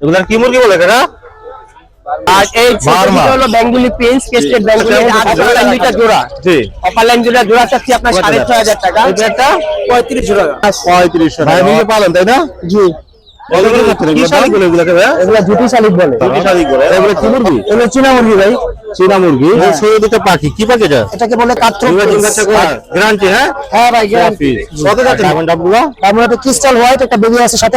এগুলার কি মুরগি বলে কাকা? আর এই বার্মা। হলো বেঙ্গুলি প্রিন্স কেস্টেড বেঙ্গুলি অপার দুইটা জোড়া। জি। অপার জোড়া জোড়া চাচ্ছি আপনার কত টাকা? ছয় হাজার টাকা। এটা একটা? পঁয়ত্রিশ টাকা। পঁয়ত্রিশশো ভাই নিজে পালেন তাই না? জি। কি শালিক? বলে এগুলাকে ভাইয়া এগুলো জুটি শালিক বলে। কি শালিক বলে। এগুলো কি মুরগি? এগুলো চীনা মুরগি ভাই। চীনা মুরগি? হ্যাঁ। দুটো পাখি কি পাখি এটাকে বলে গ্রান্টি হ্যাঁ? হ্যাঁ ভাই গ্যারান্টি কত যাচ্ছে ক্রিস্টাল হোয়াইট একটা বেবি আছে সাথে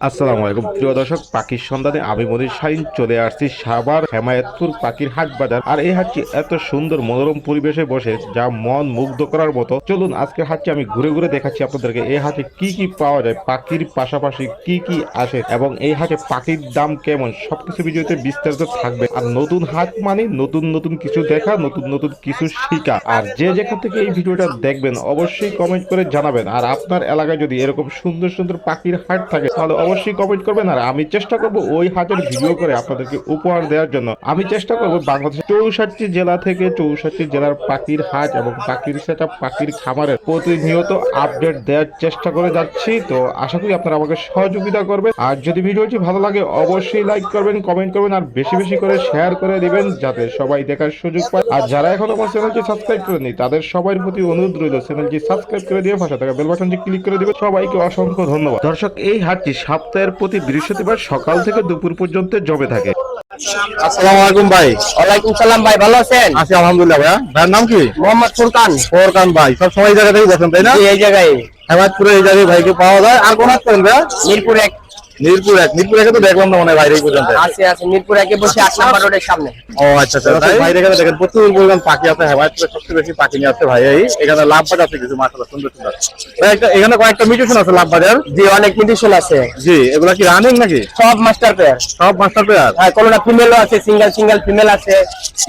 আসসালামু আলাইকুম। প্রিয় দর্শক, পাখির সন্ধানে আমি মনির শাহিন চলে আসছি সাভার হেমায়তপুর পাখির হাট বাজার। আর এই হাটটি এত সুন্দর মনোরম পরিবেশে বসে যা মন মুগ্ধ করার মতো। চলুন আজকে হাটটি আমি ঘুরে ঘুরে দেখাচ্ছি আপনাদেরকে। এই হাটে কি কি পাওয়া যায়, পাখির পাশাপাশি কি কি আসে এবং এই হাটে পাখির দাম কেমন, সবকিছু ভিডিওতে বিস্তারিত থাকবে। আর নতুন হাট মানে নতুন নতুন কিছু দেখা, নতুন নতুন কিছু শিখা। আর যে যেখান থেকে এই ভিডিওটা দেখবেন, অবশ্যই কমেন্ট করে জানাবেন। আর আপনার এলাকায় যদি এরকম সুন্দর সুন্দর পাখির হাট থাকে, তাহলে অবশ্যই কমেন্ট করবেন আর আমি চেষ্টা করব ওই হাটের ভিডিও করে আপনাদেরকে উপহার দেওয়ার জন্য। আমি চেষ্টা করব বাংলাদেশের চৌষট্টি জেলা থেকে চৌষট্টি জেলার পাখির হাট এবং পাখির সেটা পাখির খামারের প্রতিনিয়ত আপডেট দেওয়ার চেষ্টা করে যাচ্ছি। তো আশা করি আপনারা আমাকে সহযোগিতা করবেন। আর যদি ভিডিওটি ভালো লাগে, অবশ্যই লাইক করবেন কমেন্ট করবেন আর বেশি বেশি করে শেয়ার করে দিবেন যাতে সবাই দেখার সুযোগ পায়। আর যারা এখন আমার চ্যানেলটি সাবস্ক্রাইব করেনি তাদের সবার প্রতি অনুরোধ রইল চ্যানেলটি সাবস্ক্রাইব করে দিয়ে পাশে থাকা বেল বাটনটি ক্লিক করে দিবে সবাইকে অসংখ্য ধন্যবাদ। দর্শক, এই হাটটি সপ্তাহের প্রতি বৃহস্পতিবার সকাল থেকে দুপুর পর্যন্ত জমে থাকে। আসসালামু আলাইকুম ভাই। ওয়ালাইকুম সালাম ভাই ভালো আছেন? আছি আলহামদুলিল্লাহ ভাই ভাইয়ের নাম কি? মোহাম্মদ ফুরকান ফুরকান ভাই সব সময় এই জায়গা থেকে বসেন তাই না? এই জায়গায়। হেমায়তপুরে এই জায়গায় ভাইকে পাওয়া যায়। আর কোন আসছেন ভাই মিরপুর এক। মিরপুর এক মিরপুর একে তো দেখলাম না মনে হয় বাইরে পর্যন্ত। আছে আছে। মিরপুর একে বসে আট নাম্বার রোডের সামনে। ও আচ্ছা আচ্ছা। বাইরে এখানে দেখেন প্রচুর পাখি আছে। হেমায়তপুরে সবচেয়ে বেশি পাখি নিয়ে আসছে ভাই এই। এখানে লাভ বাজার আছে কিছু সুন্দর সুন্দর। এখানে কয়েকটা মিউটেশন আছে লাভ বাজার। জি অনেক মিউটেশন আছে। জি এগুলা কি রানিং নাকি? সব মাস্টার পেয়ার সব মাস্টার প্লেয়ার হ্যাঁ কোনটা ফিমেলও আছে সিঙ্গেল সিঙ্গেল ফিমেল আছে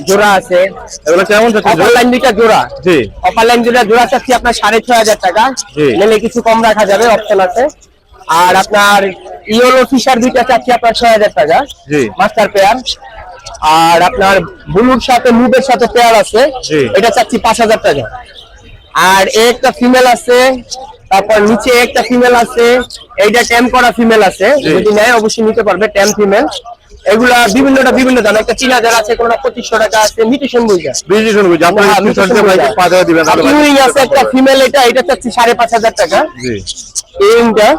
জোড়া আছে। এগুলো কেমন যাচ্ছে লাইন দুইটা জোড়া। জি। অপার লাইন দুইটা জোড়া চাচ্ছি আপনার সাড়ে ছয় হাজার টাকা। নিলে কিছু কম রাখা যাবে অপশন আছে। আর আপনার ইয়েলো ফিশার দুইটা চাচ্ছি আপনার ছয় হাজার টাকা জি। মাস্টার পেয়ার আর আপনার ব্লুর সাথে মুভের সাথে পেয়ার আছে এটা চাচ্ছি পাঁচ হাজার টাকা। আর একটা ফিমেল আছে তারপর নিচে একটা ফিমেল আছে এইটা ট্যাম করা ফিমেল আছে যদি নেয় অবশ্যই নিতে পারবে ট্যাম ফিমেল এগুলা বিভিন্নটা বিভিন্ন দাম একটা তিন হাজার আছে কোনটা পঁচিশশো টাকা আছে মিটিশন বইটা বিজি শুনবি আপনি হ্যাঁ, বইটা। আছে একটা ফিমেল এটা এটা চাচ্ছি সাড়ে পাঁচ হাজার টাকা। ইউইংটা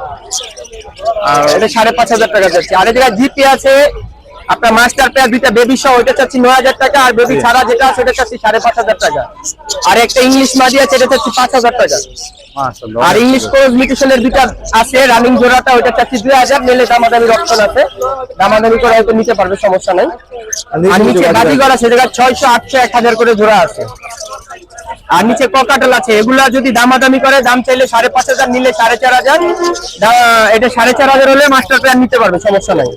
আর এটা সাড়ে পাঁচ হাজার টাকা চাচ্ছি আর এটা জিপি আছে আপনার মাস্টার পেয়ার দুইটা বেবি সহ ওইটা চাচ্ছি নয় হাজার টাকা আর বেবি ছাড়া যেটা আছে ওটা চাচ্ছি সাড়ে পাঁচ হাজার টাকা। আর একটা ইংলিশ মাদি আছে এটা চাচ্ছি পাঁচ হাজার টাকা। আর ইংলিশ কোর্স মিউটেশনের দুইটা আছে রানিং জোড়াটা ওইটা চাচ্ছি দুই হাজার নিলে দামাদামির অপশন আছে। দামাদামি করে হয়তো নিতে পারবে সমস্যা নাই। আর নিচে বাজিগর আছে যেটা ছয়শো আটশো এক হাজার করে জোড়া আছে। আর নিচে ককাটেল আছে? এগুলা যদি দামাদামি করে দাম চাইলে সাড়ে পাঁচ হাজার নিলে সাড়ে চার হাজার। এটা সাড়ে চার হাজার হলে মাস্টার প্ল্যান নিতে পারবে সমস্যা নাই।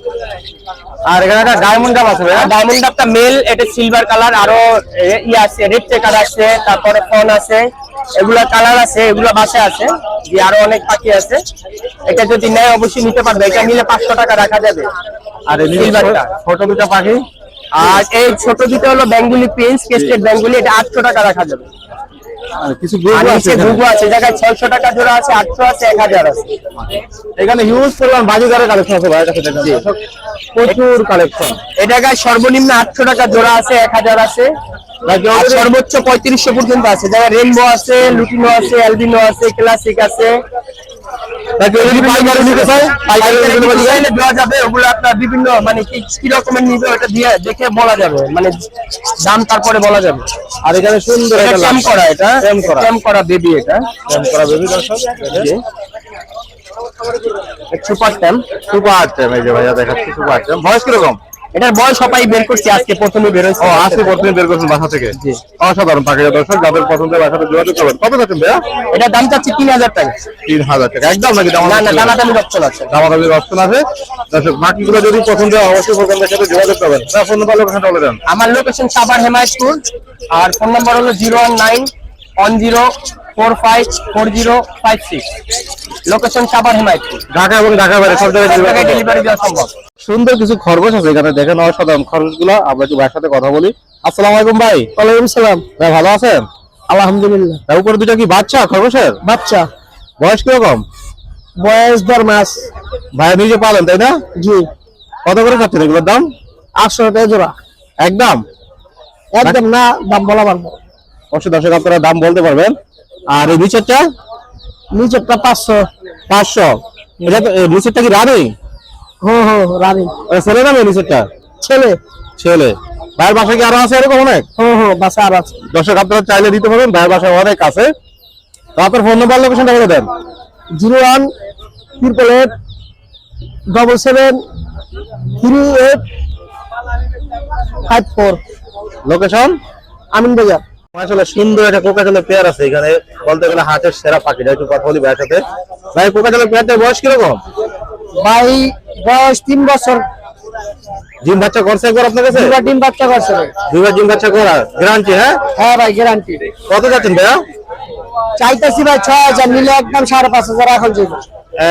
আর এখানে একটা ডায়মন্ড ডাব আছে ডায়মন্ড ডাবটা মেল এটা সিলভার কালার আরও এ- ই আছে রেড চেকার আছে তারপরে ফোন আছে। এগুলা কালার আছে এগুলা বাসে আছে। যে আরও অনেক পাখি আছে। এটা যদি নেয় অবশ্যই নিতে পারবে। এটা নিলে পাঁচশো টাকা রাখা যাবে। আর সিলভারটা ছোট দুটো পাখি। আর এই ছোট দুটো হলো বেঙ্গুলি প্রিন্স কেস্টেড বেঙ্গুলি এটা আটশো টাকা রাখা যাবে। কিছু গ্রুপ আছে জায়গায় টাকা জোড়া আছে এক হাজার আছে। এখানে হিউজ পরিমাণ বাজিগারের কালেকশন আছে ভাইয়ের কাছে দেখেন প্রচুর কালেকশন সর্বনিম্ন আটশো টাকা জোড়া আছে এক হাজার আছে। আর সর্বোচ্চ পঁয়ত্রিশশো পর্যন্ত আছে। জায়গায় রেনবো আছে লুটিনো আছে অ্যালবিনো আছে ক্লাসিক আছে। ডিজাইনে দেওয়া যাবে ওগুলো আপনার বিভিন্ন মানে কি কি রকমের নিবে ওটা দিয়ে দেখে বলা যাবে মানে দাম তারপরে বলা যাবে। আর এখানে সুন্দর এটা ক্যাম করা এটা ক্যাম করা। বেবি এটা। ক্যাম করা বেবি দর্শক সুপার ট্যাম সুপার আটটা এই যে ভাইয়া দেখাচ্ছি সুপার আটটা বয়স কীরকম? এটার বয়স সবাই বের করছি আজকে প্রথমে বেরোচ্ছে ও আজকে প্রথমে বের করছেন বাসা থেকে? জি। অসাধারণ পাখি দর্শক যাদের পছন্দের বাসাতে যোগাযোগ করবেন। কত যাচ্ছেন ভাইয়া? এটার দাম চাচ্ছি তিন হাজার টাকা। তিন হাজার টাকা। একদম নাকি দাম না না দামাদামি অপশন আছে দামাদামির অপশন আছে দর্শক বাকিগুলো যদি পছন্দ হয় অবশ্যই প্রোগ্রামের সাথে যোগাযোগ করবেন। ফোন নাম্বার লোকেশনটা বলে দেন। আমার লোকেশন সাবার হেমায়তপুর আর ফোন নাম্বার হলো zero one nine one zero four five four zero five six location Savar Hemayetpur Dhaka এবং ঢাকা বাইরে সব জায়গায়। ডেলিভারি দেওয়া সম্ভব। সুন্দর কিছু খরগোশ আছে এখানে দেখেন অসাধারণ খরগোশগুলো আমরা একটু ভাইয়ের সাথে কথা বলি। আসসালামু আলাইকুম ভাই। ওয়ালাইকুম সালাম। ভাই ভালো আছেন? আলহামদুলিল্লাহ। তার উপরে দুটো কি বাচ্চা খরগোশের? বাচ্চা। বয়স কীরকম? বয়স দেড় মাস। ভাইয়া নিজে পালেন তাই না? জি। কত করে চাচ্ছেন এগুলোর দাম? আটশো টাকা জোড়া। একদম? একদম না দাম বলা পারব অবশ্যই দর্শক আপনারা দাম বলতে পারবেন। আর এই নিচেরটা নিচেরটা পাঁচশো। পাঁচশো? এটা তো- নিচেরটা কি রানিং? হো হো রানি। ছেলে না মেয়ে নিচেরটা ছেলে। ছেলে। ভাইয়ের বাসায় কি আরও আছে এরকম অনেক? হো হো বাসা আর আছে। দর্শক আপনারা চাইলে দিতে পারবেন ভাইয়ের বাসায় অনেক আছে। তো আপনার ফোন নাম্বার লোকেশনটা বলে দেন। Zero one triple eight double seven three eight five four location Amin Bazar আসলে সুন্দর একটা পেয়ার আছে এখানে। বলতে গেলে হাটের সেরা পাখিটা একটু কথা বলি ভাইয়ের সাথে। ভাই পেয়ারটার বয়স কীরকম? ভাই বয়স তিন বছর। জিম বাচ্চা করছে একবার আপনার কাছে? দুটা ডিম বাচ্চা করছে। দুইবার জিম বাচ্চা করা গ্যারান্টি হ্যাঁ? হ্যাঁ ভাই গ্যারান্টি কত যাচ্ছেন ভাইয়া? চাইতেছি ভাই ছয় হাজার নিলে একদম সাড়ে পাঁচ হাজার এখন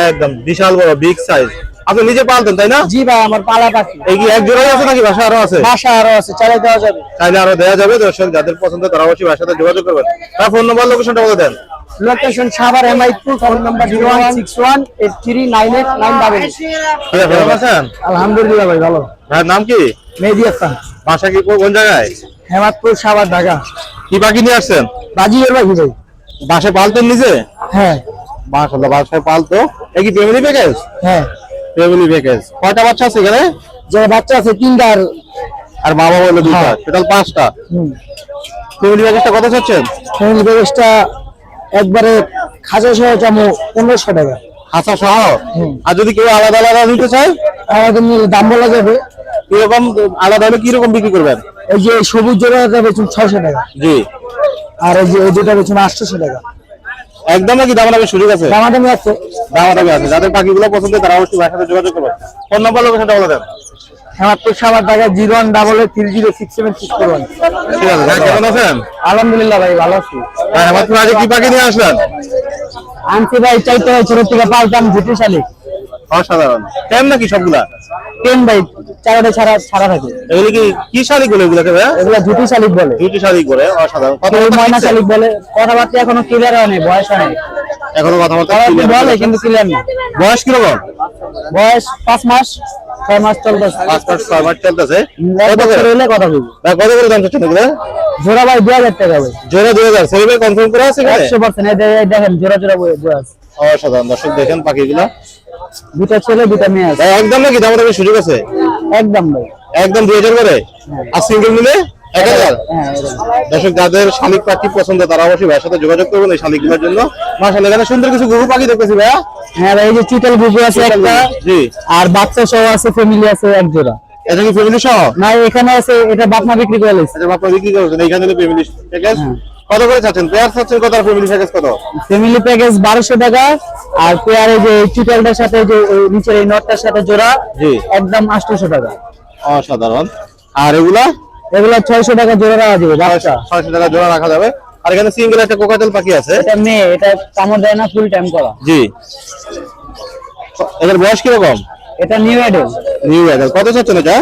একদম বিশাল বড় বিগ সাইজ আপনি নিজে পালতেন তাই না? জি ভাই আমার পালা পাখি। এই কি এক জোড়াই আছে নাকি বাসা আরও আছে? বাসা আরও আছে চালাই দেওয়া যাবে। চাইলে আরও দেওয়া যাবে দর্শক যাদের পছন্দ তারা অবশ্যই ভাইয়ের সাথে যোগাযোগ করবেন। তার ফোন নম্বর লোকেশনটা বলে দেন। Location Savar MI two phone number zero one six one eight three nine eight nine double ভালো আছেন? আলহামদুলিল্লাহ ভাই ভালো। ভাইয়ের নাম কি? মেহেদি হাসান। বাসা কি কোন জায়গায়? হেমাদপুর সাভার ঢাকা। কি বাকি নিয়ে আসছেন? বাজিয়ের ভাই ভাই। বাসায় পালতেন নিজে? হ্যাঁ। মাশাআল্লাহ বাসায় পালতো। এই কি ফ্যামিলি প্যাকেজ হ্যাঁ। ফ্যামিলি প্যাকেজ কয়টা বাচ্চা আছে এখানে? যে বাচ্চা আছে তিনটা আর আর বাবা বলল দুইটা। হ্যাঁ। টোটাল পাঁচটা। ফ্যামিলি প্যাকেজটা কত চাচ্ছেন? ফ্যামিলি প্যাকেজটা একবারে খাজা সহ চামো পনেরোশো টাকা। হাসা সহ? আর যদি কেউ আলাদা আলাদা নিতে চায়? আমাদের নিলে দাম বলা যাবে। কীরকম আলাদা হলে কীরকম বিক্রি করবেন? এই যে সবুজ জোড়াটা বেচুন ছয়শো টাকা। জি। আর এই যে এই দুটা বেচুন আটশোশো টাকা। একদম নাকি দাম নামে সুযোগ আছে দামাদামি আছে। দামাদামি আছে। যাদের পাখিগুলো পছন্দ তারা অবশ্যই ভাইয়ের সাথে যোগাযোগ করবেন। ফোন নাম্বার লোকেশনটা বলে দেন। Hemadpur zero one double three zero six seven six four one. ঠিক আছে ভাই কেমন আছেন? আলহামদুলিল্লাহ ভাই ভালো আছি। ভাই আমার তো আজকে কি পাখি নিয়ে আসলেন? আনছি ভাই চাইতে ছোট থেকে পালতাম ঝুটি শালিক অসাধারণ। কেমন নাকি সবগুলা? টেন চারটে ছাড়া ছাড়া থাকে। এগুলি কি কি শালিক বলে এগুলোকে এগুলো ঝুটি শালিক বলে। দুইটি শালিক করে অসাধারণ। কত ময়না শালিক বলে। কথাবার্তা এখনও ক্লিয়ার হয়নি বয়স হয়নি এখনও কথাবার্তা বলে কিন্তু ক্লিয়ার না। বয়স কীরকম? বয়স পাঁচ মাস ছয় মাস চলতেছে। পাঁচ ছয় মাস চলতেছে। এক কত করে? কথা বলব। ভাই, কত করে দাম চাচ্ছেন এগুলো? জোড়া ভাই দুই হাজার টাকা ভাই। জোড়া দুই হাজার। সেলিবে কনফার্ম করা আছে একশো পার্সেন্ট দেখেন জোড়া জোড়া বই বই আছে। অসাধারণ। দর্শক দেখেন পাখিগুলো। দুটা ছেলে দুটা মেয়ে আছে। একদম নাকি? দাম দামের সুযোগ আছে? একদম ভাই। একদম দুই হাজার করে? আর সিঙ্গেল নিলে এক হাজার? হ্যাঁ দর্শক যাদের শালিক পাখি পছন্দ তারা অবশ্যই ভাইয়ের সাথে যোগাযোগ করবেন এই শালিকগুলোর জন্য। মাসাল এখানে সুন্দর কিছু গরু পাখি দেখতেছি ভাইয়া। হ্যাঁ ভাই এই যে চিতল আছে একটা জি। আর বাচ্চা সহ আছে ফ্যামিলি আছে এক জোড়া। এটা কি ফ্যামিলি সহ? না এখানে আছে এটা বাপমা বিক্রি করে লাইছে আচ্ছা বাপা বিক্রি করছেন এইখানে ফ্যামিলি প্যাকেজ হ্যাঁ। কত করে চাচ্ছেন? পেয়ার চাচ্ছেন কত ফ্যামিলি প্যাকেজ কত? ফ্যামিলি প্যাকেজ টাকা আর পেয়ারে যে সাথে যে নিচের এই নটটার সাথে জোড়া জি। একদম আটশোশো টাকা। অসাধারণ। আর এগুলা? এগুলো ছয়শো টাকা জোড়া রাখা যাবে বাচ্চা। ছয়শো টাকা জোড়া রাখা যাবে। আর এখানে সিঙ্গেল একটা কোকাটেল পাখি আছে। এটা মেয়ে এটা কামড় দেয় না ফুল টাইম করা। জি। এদের বয়স কীরকম? এটা নিউ এডেল নিউ এডাল কত চাচ্ছেন এটা?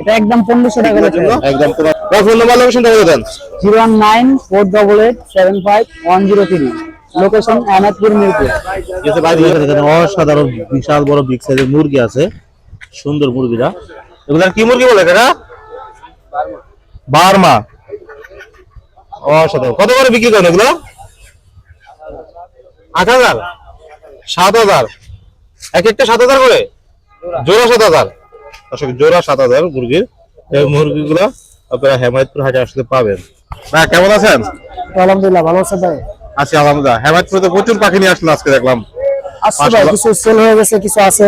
এটা একদম পনেরোশো টাকা জন্য একদম পুরো ফোন নাম্বার লোকেশনটা বলে দেন। Zero one nine four double eight seven five one zero three. Location Ahmedpur Mirpur এখানে অসাধারণ বিশাল বড় বিগ সাইজের মুরগি আছে। সুন্দর মুরগিরা। এগুলা কি মুরগি বলে বার্মা। অসাধারণ। কত করে বিক্রি করেন এগুলো? আট হাজার? সাত হাজার? এক একটা সাত হাজার করে? জোড়া সাত হাজার। জোড়া সাত হাজার মুরগির। এই মুরগিগুলো আপনারা হেমায়তপুর হাটে আসলে পাবেন। না কেমন আছেন? আলহামদুলিল্লাহ ভালো আছে ভাই। আছি আলহামদুলিল্লাহ। হেমায়তপুরে তো প্রচুর পাখি নিয়ে আসলো আজকে দেখলাম। আসছে ভাই কিছু সেল হয়ে গেছে কিছু আছে।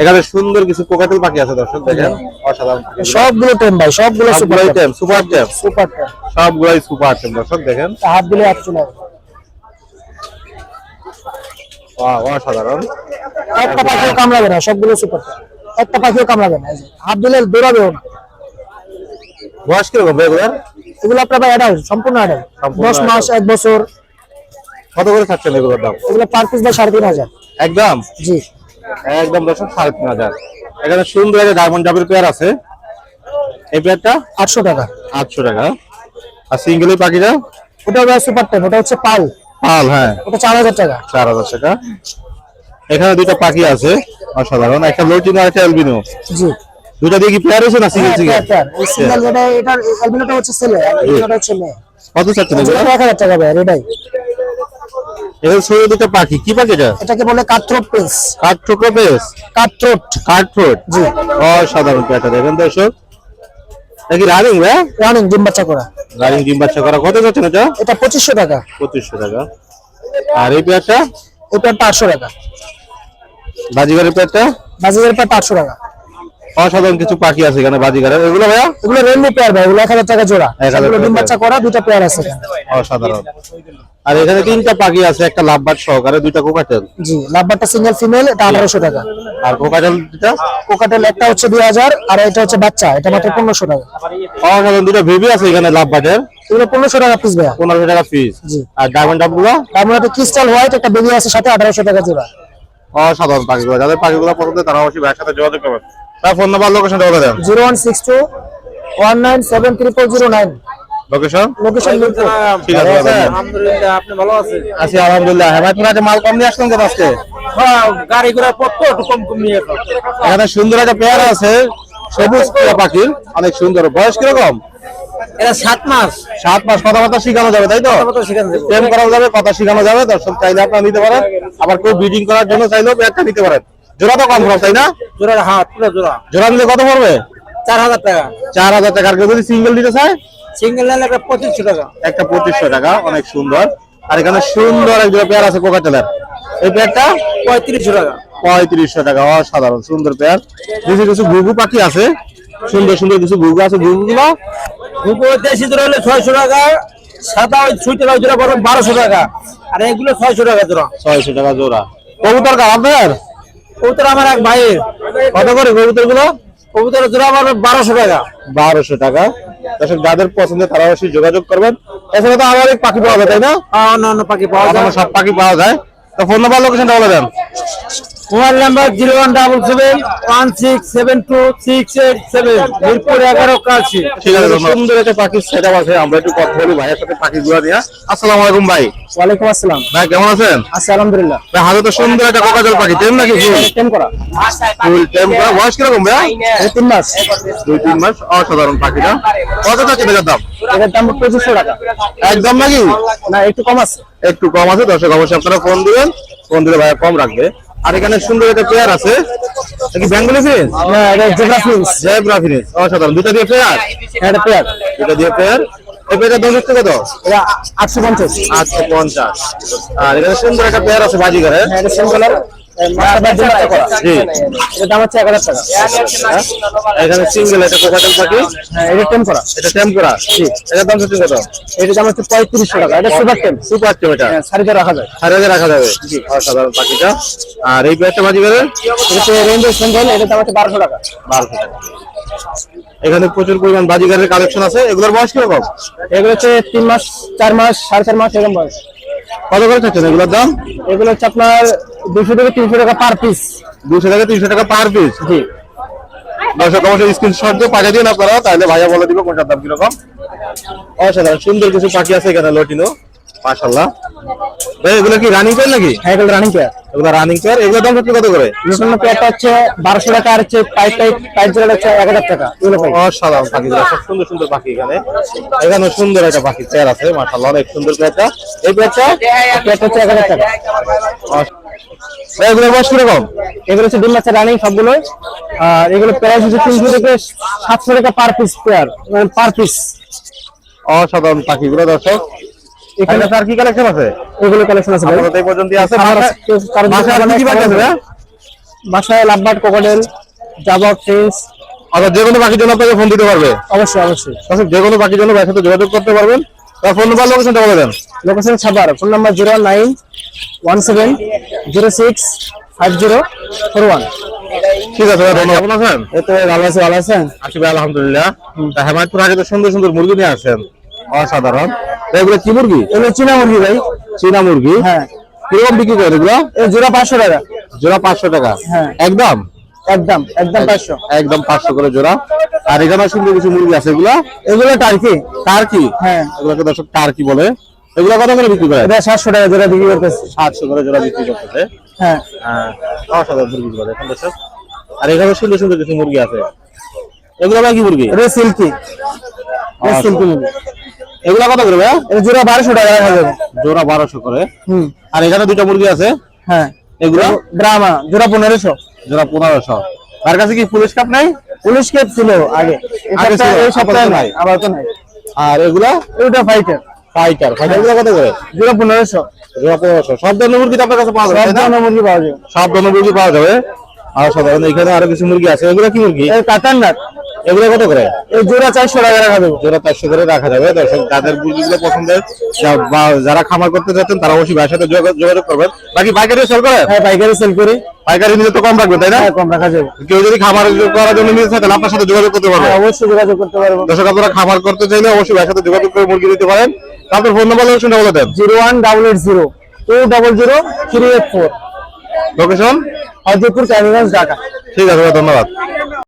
এখানে সুন্দর কিছু কোকাটেল পাখি আছে দর্শক দেখেন। অসাধারণ। সবগুলো টেম ভাই সবগুলো সুপার টেম সুপার টেম। সুপার টেম। সবগুলাই সুপার টেম দর্শক দেখেন। হাত দিলে চলে যাবে। বাহ, অসাধারণ। একটা পাখিও কামড়াবে না সবগুলো সুপার টেম। একটা পাখিও কামড়াবে না হাত দিলে দৌড়াবেও না। বয়স কীরকম এগুলার এগুলো আপনার ভাই অ্যাডাল্ট সম্পূর্ণ অ্যাডাল্ট দশ মাস। এক বছর। কত করে থাকছেন এগুলোর দাম? এগুলো পার পিস ভাই সাড়ে তিন হাজার। একদম? জি। একদম দর্শক সাড়ে তিন হাজার। এখানে সুন্দর একটা ডায়মন্ড জাবের পেয়ার আছে। এই পেয়ারটা আটশো টাকা। আটশো টাকা। আর সিঙ্গেল পাখিটা? ওটা ভাই সুপার টেম ওটা হচ্ছে পাল। পাল হ্যাঁ। ওটা চার হাজার টাকা। চার হাজার টাকা। এখানে দুইটা পাখি আছে অসাধারণ। একটা লোটিনো আর একটা অ্যালবিনো জি। দুটা দিয়ে কি পেয়ার হয়েছে না সিঙ্গেল সিঙ্গেল সিঙ্গেল যেটা এটার অ্যালবিনোটা হচ্ছে ছেলে। এটা হচ্ছে মেয়ে কত চাচ্ছেন এগুলো? এক হাজার টাকা ভাই এটাই। ছোট দুটো পাখি। কি পাখি এটা? এটাকে বলে কাঠথ্রোট পেস ঠোকরা পেস কাঠথ্রোট কাঠ ফ্রুট জি। অসাধারণ পেয়ারটা দেখেন দর্শক। এটা কি রানিং ভাই? রানিং ডিম বাচ্চা করা। রানিং ডিম বাচ্চা করা। কত যাচ্ছেন এটা? এটা পঁচিশশো টাকা। পঁচিশশো টাকা। আর এই পেয়ারটা এটা পাঁচশো টাকা। বাজিগারের পেয়ারটা বাজারের প্রায় পাঁচশো টাকা। অসাধারণ কিছু পাখি আছে এখানে বাজিগারের এগুলো ভাইয়া? এগুলো রেনবো পেয়ার ভাই এগুলো এক হাজার টাকা জোড়া। 1000 এগুলো ডিম বাচ্চা করা দুটা পেয়ার আছে অসাধারণ। আর এখানে তিনটা পাখি আছে একটা লাভবাট সহকারে দুইটা কোকাটেল জি লাভবারটা সিঙ্গেল ফিমেল এটা আঠারোশো টাকা। আর কোকাটেল দুটা কোকাটেল একটা হচ্ছে দুই হাজার আর এটা হচ্ছে বাচ্চা এটা মাত্র পনেরোশো টাকা। অসাধারণ দুটো বেবি আছে এখানে লাভবাটের এগুলো পনেরোশো টাকা পিস ভাইয়া। পনেরোশো টাকা পিস জি। আর ডায়মন্ড ডাবগুলো একটা ক্রিস্টাল হোয়াইট একটা বেবি আছে সাথে আঠারোশো টাকা জোড়া। অসাধারণ পাখিগুলো। যাদের পাখিগুলো পছন্দ তারা অবশ্যই ভাইয়ের সাথে যোগাযোগ করবেন। তার ফোন নাম্বার লোকেশনটা বলে দেন। Zero one six two one nine seven triple zero nine. Location location ঠিক আছে আলহামদুলিল্লাহ আপনি ভালো আছেন? আছি আলহামদুলিল্লাহ। হেমায়তপুর হাটে মাল কম নিয়ে আসলেন কেন আজকে? হ্যাঁ গাড়ি ঘোড়া একটু কম কম নিয়ে। এখানে সুন্দর একটা পেয়ারা আছে সবুজ পাখির অনেক সুন্দর। বয়স কীরকম? এটা সাত মাস। সাত মাস কথাবার্তা শিখানো যাবে তাই তো? কথা প্রেম করা যাবে কথা শিখানো যাবে দর্শক চাইলে আপনারা নিতে পারেন। আবার কেউ ব্রিডিং করার জন্য চাইলেও একটা নিতে পারেন। জোড়া তো কম তাই না? জোড়া হাত পুরো জোড়া। জোড়া নিলে কত পড়বে? চার হাজার টাকা। চার হাজার টাকা। আর যদি সিঙ্গেল দিতে চায়? সিঙ্গেল নিলে একটা পঁচিশশো টাকা। একটা পঁচিশশো টাকা অনেক সুন্দর। আর এখানে সুন্দর এক জোড়া পেয়ার আছে কোকাটেলের এই পেয়ারটা? পঁয়ত্রিশশো টাকা। পঁয়ত্রিশশো টাকা অসাধারণ সুন্দর পেয়ার। কিছু কিছু ঘুঘু পাখি আছে। সুন্দর সুন্দর কিছু ঘুঘু আছে। ঘুঘুগুলো? দুটো দেশি জোড়া হলে ছয়শো টাকা সাদা ওই ছুটি ওই জোড়া বারোশো টাকা। আর এগুলো ছয়শো টাকা জোড়া। ছয়শো টাকা জোড়া। কবুতর কার আপনার? কবুতর আমার এক ভাই কত করে কবুতরগুলো কবুতর জোড়া আমার বারোশো টাকা। বারোশো টাকা। দর্শক যাদের পছন্দ তারা অবশ্যই যোগাযোগ করবেন। এছাড়া তো আমার এক পাখি পাওয়া যায় তাই না? অন্য অন্য পাখি পাওয়া যায়। সব পাখি পাওয়া যায়। তো ফোন নাম্বার লোকেশনটা বলে দেন। Mobile number zero one double seven one six seven two six eight seven Mirpur এগারো কাছে ঠিক আছে সুন্দর একটা পাখির সেট আছে আমরা একটু কথা বলি ভাইয়ের সাথে পাখি গুলা নিয়ে আসসালামু আলাইকুম ভাই। ওয়ালাইকুম আসসালাম। ভাই কেমন আছেন? আচ্ছা আলহামদুলিল্লাহ। ভাই হাতে তো সুন্দর একটা কোকাজল পাখি টেম নাকি ফুল? টেম করা। ফুল টেম করা। বয়স কীরকম ভাই? তিন মাস। দুই তিন মাস। অসাধারণ পাখিটা। কত টাকা এটার দাম? এটার দাম পঁচিশশো টাকা। একদম নাকি? না একটু কম আছে। একটু কম আছে দর্শক অবশ্যই আপনারা ফোন দিবেন। ফোন দিলে ভাইয়া কম রাখবে। আর এখানে সুন্দর একটা পেয়ার আছে। এটা কি বেঙ্গলি ফিন্স না এটা জেব্রা ফিন্স জেব্রা ফিন্স অসাধারণ। দুটো দিয়ে পেয়ার এটা পেয়ার দুটো দিয়ে পেয়ার এই পেয়ারটা দাম হচ্ছে কত? এটা আটশো পঞ্চাশ। আটশো পঞ্চাশ। আর এখানে সুন্দর একটা পেয়ার আছে বাজিগারের। হ্যাঁ এটা সেম হচ্ছে এক হাজার টাকা। হ্যাঁ? এখানে সিঙ্গেল একটা কোকাটেল পাখি এটা টেম করা এটা টেম করা এটার দাম হচ্ছে কত? এটার দাম হচ্ছে পঁয়ত্রিশশো টাকা। এটা সুপার টেম সুপার টেম এটা। রাখা যায়। সাড়ে রাখা যাবে। অসাধারণ পাখিটা। আর এই দাম হচ্ছে বারোশো টাকা। বারোশো টাকা। এখানে প্রচুর পরিমাণ বাজিগারের কালেকশন আছে। এগুলোর বয়স কীরকম? এগুলো হচ্ছে তিন মাস চার মাস সাড়ে চার মাস এরকম বয়স। কত করে চাচ্ছেন এগুলোর দাম? এগুলো হচ্ছে আপনার দুশো থেকে তিনশো টাকা পার পিস দুশো থেকে তিনশো টাকা পার পিস জি। দর্শক অবশ্যই স্ক্রিনশট দিয়ে পাঠিয়ে দিন আপনারা তাহলে ভাইয়া বলে দিব কোনটার দাম কীরকম। অসাধারণ সুন্দর কিছু পাখি আছে এখানে লটিনো। মাশাল্লাহ ভাই এগুলো কি রানিং পেয়ার নাকি? হ্যাঁ এগুলো রানিং পেয়ার এগুলো রানিং পেয়ার এগুলোর দাম কত করে? নতুন পেয়ারটা হচ্ছে বারোশো টাকা আর হচ্ছে পাইপ পাইপ পাইপ জোড়া হচ্ছে এক হাজার টাকা। এগুলো পাই। অসাধারণ পাখিগুলো সব সুন্দর সুন্দর পাখি এখানে। এখানে সুন্দর একটা পাখি পেয়ার আছে মাশাল্লাহ অনেক সুন্দর পেয়ারটা এই পেয়ারটা পেয়ারটা হচ্ছে এক হাজার টাকা। ভাই এগুলোর বয়স কীরকম? এগুলো হচ্ছে ডিম বাচ্চা রানিং সবগুলো আর এগুলো প্রাইস হচ্ছে তিনশো থেকে সাতশো টাকা পার পিস পেয়ার মানে পার পিস অসাধারণ পাখিগুলো দর্শক। এখানে স্যার কি কালেকশন আছে? এগুলো কালেকশন আছে আপাতত এই পর্যন্ত আছে। বাসায়- আর কি কি আছে বাসায় লাভবার্ড কোকোডেল জাবা ফ্রেন্স অর্থাৎ যে কোনো পাখির জন্য আপনাকে ফোন দিতে পারবে? অবশ্যই অবশ্যই। যে কোনো পাখির জন্য সাথে যোগাযোগ করতে পারবেন। ফোন নাম্বার লোকেশনটা বলে দেন। Location Savar phone number zero nine one seven zero six five zero four one ঠিক আছে কেমন আছেন? এই তো ভালো আছে ভালো আছেন? আছি ভাই আলহামদুলিল্লাহ। তা হেমায়তপুর আগে তো সুন্দর সুন্দর মুরগি নিয়ে আসছেন অসাধারণ। এগুলো কি মুরগি? এগুলো চীনা মুরগি ভাই। চীনা মুরগি? হ্যাঁ। কীরকম বিক্রি করেন এগুলো? জোড়া পাঁচশো টাকা। জোড়া পাঁচশো টাকা। হ্যাঁ। একদম? একদম একদম পাঁচশো। একদম পাঁচশো করে জোড়া। আর এখানে সুন্দর কিছু মুরগি আছে এগুলা? এগুলো টার্কি। টার্কি? হ্যাঁ। এগুলোকে দর্শক টার্কি বলে। এগুলো কত করে বিক্রি করে? এটা সাতশো টাকা জোড়া বিক্রি করতেছে। সাতশো করে জোড়া বিক্রি করতেছে। হ্যাঁ। হ্যাঁ অসাধারণ মুরগিগুলো দেখেন দর্শক। আর এখানে সুন্দর সুন্দর কিছু মুরগি আছে। এগুলো কি মুরগি? এটা সিল্কি। এটা। সিল্কি মুরগি। এগুলো কত করে ভাইয়া? এটা জোড়া বারোশো টাকা রাখা যাবে। জোড়া বারোশো করে। হুম। আর এখানে দুইটা মুরগি আছে। হ্যাঁ। এগুলো? ড্রামা জোড়া পনেরোশো। জোড়া পনেরোশো। তার কাছে কি পুলিশ কাপ নাই? পুলিশ কেপ ছিল আগে। এই সপ্তাহে- নাই। আবার তো নাই। আর এগুলা? ওটা ফাইটার ফাইটার ফাইটারগুলো কত করে? জোড়া পনেরোশো। জোড়া পনেরোশো। সব ধরনের মুরগি আপনার কাছে পাওয়া যাবে সব? ধরনের মুরগি পাওয়া যাবে। সব ধরনের মুরগি পাওয়া যাবে। আর সাধারণ এখানে আরও কিছু মুরগি আছে। এগুলো কি মুরগি? কাতার নাট। এগুলো কত করে? জোড়া চারশো টাকা রাখা দেবো জোড়া চারশো করে রাখা যাবে। দর্শক যাদের মুরগিগুলো পছন্দের যারা খামার করতে চাচ্ছেন তারা অবশ্যই ভাইয়ের সাথে যোগা- যোগাযোগ করবেন। বাকি পাইকারি সেল করেন হ্যাঁ পাইকারি সেল করি। পাইকারি নিলে তো কম রাখবেন তাই না? হ্যাঁ কম রাখা যাবে। কেউ যদি খামার করার জন্য নিতে চায় তাহলে আপনার সাথে যোগাযোগ করতে পারবে। হ্যাঁ অবশ্যই যোগাযোগ করতে পারব। দর্শক আপনারা খামার করতে চাইলে অবশ্যই ভাইয়ের সাথে যোগাযোগ করে মুরগি দিতে পারেন। আপনার ফোন নাম্বার লোকেশনটা বলে দেন। Zero one double eight zero two double zero three eight four. Location Hazarpur Keraniganj Dhaka. ঠিক আছে ধন্যবাদ।